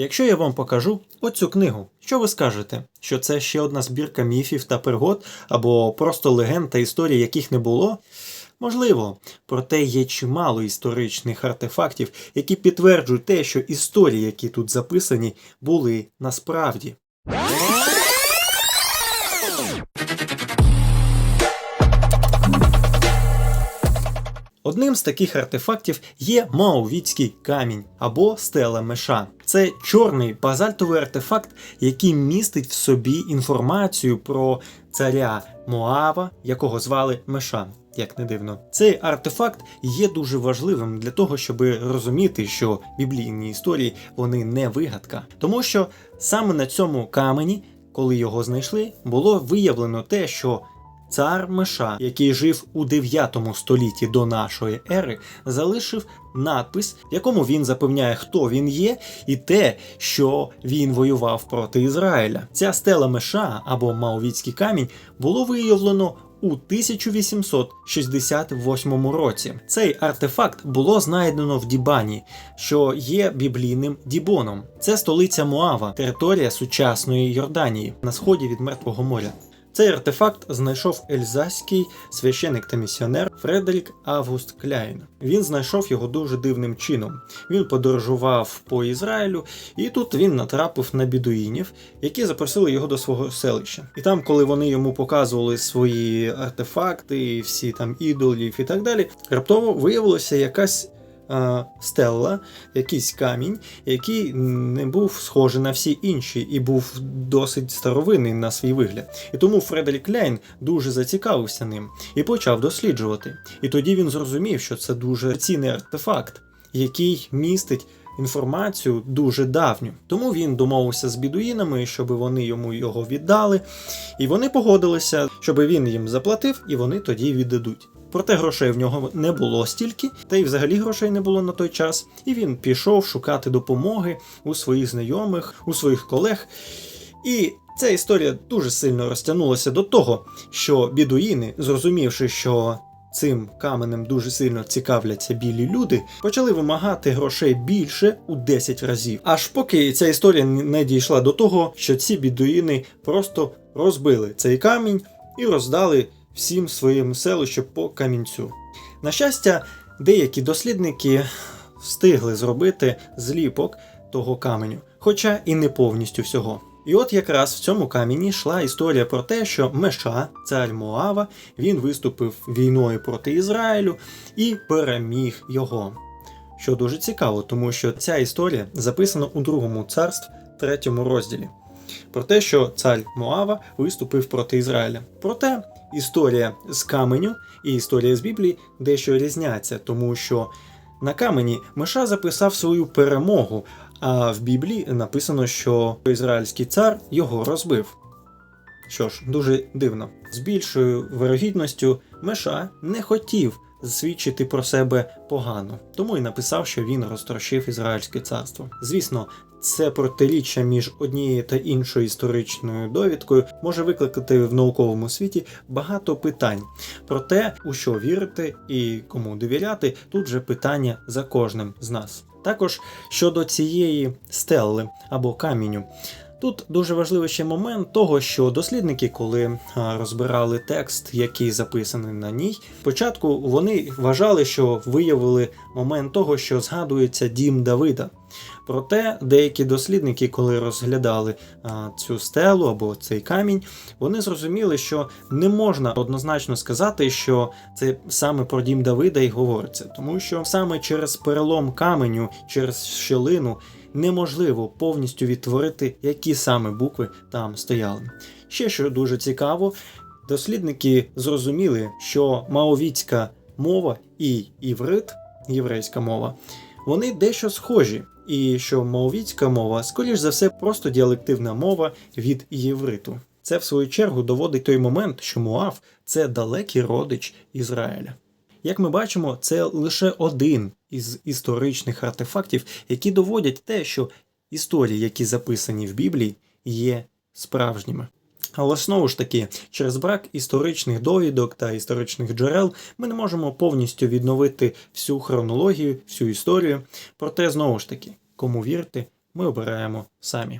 Якщо я вам покажу оцю книгу, що ви скажете? Що це ще одна збірка міфів та пригод, або просто легенд та історій, яких не було? Можливо, проте є чимало історичних артефактів, які підтверджують те, що історії, які тут записані, були насправді. Одним з таких артефактів є Маовіцький камінь або стела меша. Це чорний базальтовий артефакт, який містить в собі інформацію про царя Моава, якого звали Меша. Як не дивно, цей артефакт є дуже важливим для того, щоб розуміти, що біблійні історії вони не вигадка, тому що саме на цьому камені, коли його знайшли, було виявлено те, що Цар Меша, який жив у 9 столітті до нашої ери, залишив надпис, в якому він запевняє, хто він є, і те, що він воював проти Ізраїля. Ця стела Меша або Маовіцький камінь було виявлено. У 1868 році цей артефакт було знайдено в Дібані, що є біблійним Дібоном. Це столиця Моава, територія сучасної Йорданії на сході від Мертвого моря. Цей артефакт знайшов ельзаський священик та місіонер Фредерік Август Кляйн. Він знайшов його дуже дивним чином. Він подорожував по Ізраїлю, і тут він натрапив на бідуїнів, які запросили його до свого селища. І там, коли вони йому показували свої артефакти, всі там ідолів і так далі, раптово виявилося якась стелла, якийсь камінь, який не був схожий на всі інші і був досить старовинний на свій вигляд. І тому Фредерік Ляйн дуже зацікавився ним і почав досліджувати. І тоді він зрозумів, що це дуже цінний артефакт, який містить. Інформацію дуже давню, тому він домовився з бідуїнами, щоб вони йому його віддали, і вони погодилися, щоб він їм заплатив, і вони тоді віддадуть. Проте грошей в нього не було стільки, та й взагалі грошей не було на той час. І він пішов шукати допомоги у своїх знайомих, у своїх колег. І ця історія дуже сильно розтягнулася до того, що бідуїни, зрозумівши, що цим каменем дуже сильно цікавляться білі люди, почали вимагати грошей більше у 10 разів. Аж поки ця історія не дійшла до того, що ці бідуїни просто розбили цей камінь і роздали всім своїм селищу по камінцю. На щастя, деякі дослідники встигли зробити зліпок того каменю, хоча і не повністю всього. І от якраз в цьому камені йшла історія про те, що Меша, цар Моава, він виступив війною проти Ізраїлю і переміг його. Що дуже цікаво, тому що ця історія записана у другому царстві, третьому розділі. Про те, що цар Моава виступив проти Ізраїля. Проте історія з каменю і історія з Біблії дещо різняться, тому що на камені Меша записав свою перемогу, а в Біблії написано, що ізраїльський цар його розбив. Що ж, дуже дивно. З більшою вирогідністю Меша не хотів засвідчити про себе погано, тому і написав, що він розтрощив Ізраїльське царство. Звісно, це протиріччя між однією та іншою історичною довідкою може викликати в науковому світі багато питань. Про те, у що вірити і кому довіряти, тут же питання за кожним з нас. Також щодо цієї стелли або каміню. Тут дуже важливий ще момент того, що дослідники, коли розбирали текст, який записаний на ній, спочатку вони вважали, що виявили момент того, що згадується дім Давида. Проте деякі дослідники, коли розглядали цю стелу або цей камінь, вони зрозуміли, що не можна однозначно сказати, що це саме про дім Давида і говориться, тому що саме через перелом каменю, через щелину неможливо повністю відтворити, які саме букви там стояли. Ще що дуже цікаво, дослідники зрозуміли, що маовіцька мова і іврит, єврейська мова, вони дещо схожі. І що маовіцька мова, скоріш за все, просто діалективна мова від євриту. Це в свою чергу доводить той момент, що Муав це далекий родич Ізраїля. Як ми бачимо, це лише один із історичних артефактів, які доводять те, що історії, які записані в Біблії, є справжніми. Але знову ж таки, через брак історичних довідок та історичних джерел ми не можемо повністю відновити всю хронологію, всю історію. Проте, знову ж таки, кому вірити, ми обираємо самі.